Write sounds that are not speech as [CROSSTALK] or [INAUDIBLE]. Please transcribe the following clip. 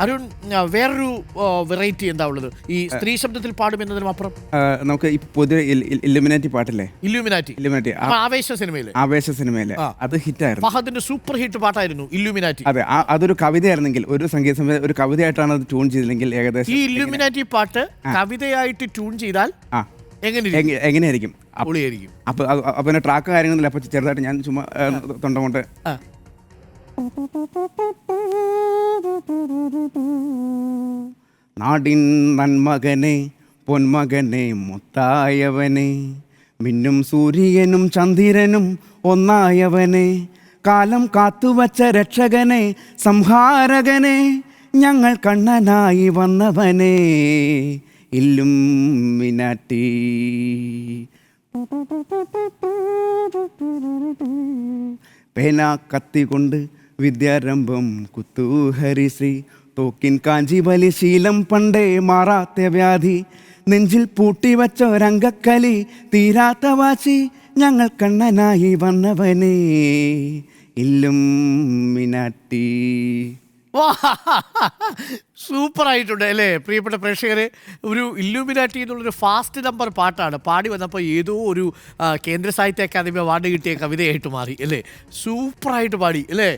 അരുൺ വേറൊരു വെറൈറ്റി എന്താ ഉള്ളത്? ഈ സ്ത്രീ ശബ്ദത്തിൽ പാടും എന്നതിനും അപ്പുറം? നമുക്ക് ഈ പുതിയ ഇല്ലുമിനാറ്റി പാട്ടില്ലേ? ഇല്ലുമിനാറ്റി ഇല്ലുമിനാറ്റി ആ ആവേശ സിനിമയിലെ? ആവേശ സിനിമയിലെ. അത് ഹിറ്റായിരുന്നു. ഫഹദിന്റെ സൂപ്പർ ഹിറ്റ് പാട്ടായിരുന്നു ഇല്ലുമിനാറ്റി അതെ അതൊരു കവിതയായിരുന്നെങ്കിൽ ഒരു സംഗീത സംവിധാനം ഒരു കവിതയായിട്ടാണ് അത് ട്യൂൺ ചെയ്തില്ലെങ്കിൽ ഏകദേശം ഈ ഇലുമിനാറ്റി ഇല്ലുമിനാറ്റി പാട്ട് കവിതയായിട്ട് ട്യൂൺ ചെയ്താൽ എങ്ങനെ എങ്ങ- എങ്ങനെയായിരിക്കും? അപ്പ- അപ്പൊ ട്രാക്ക് കാര്യങ്ങളൊന്നുമില്ല അപ്പൊ ചെറുതായിട്ട് ഞാൻ ചുമ്മാ തൊണ്ട കൊണ്ട് നാടിൻ നന്മകനെ പൊന്മകനെ മുത്തായവനെ. മിന്നും സൂര്യനും ചന്ദ്രനും ഒന്നായവനെ. കാലം കാത്തുവച്ച രക്ഷകനെ സംഹാരകനെ. ഞങ്ങൾ കണ്ണനായി വന്നവനെ. ഇല്ലും മിനാറ്റി. പേന കത്തികൊണ്ട് വിദ്യാരംഭം കുത്തൂഹരിശ്രീ തോക്കിൻ കാഞ്ചി ശീലം പണ്ടേ മാറാത്ത വ്യാധി. നെഞ്ചിൽ പൂട്ടി വച്ച രംഗക്കലി തീരാത്ത വാശി ഞങ്ങൾ കണ്ണനായി വന്നവനെ. ഇല്ലും മിനാട്ടി. [LAUGHS] സൂപ്പർ ആയിട്ടുണ്ട് അല്ലേ? പ്രിയപ്പെട്ട പ്രേക്ഷകരെ ഒരു ഇല്ലുമിനാറ്റി എന്നുള്ളൊരു ഫാസ്റ്റ് നമ്പർ പാട്ടാണ്. പാടി വന്നപ്പോൾ ഏതോ ഒരു കേന്ദ്ര സാഹിത്യ അക്കാദമി അവാർഡ് കിട്ടിയ കവിതയായിട്ട് മാറി അല്ലേ? സൂപ്പറായിട്ട് പാടി അല്ലേ?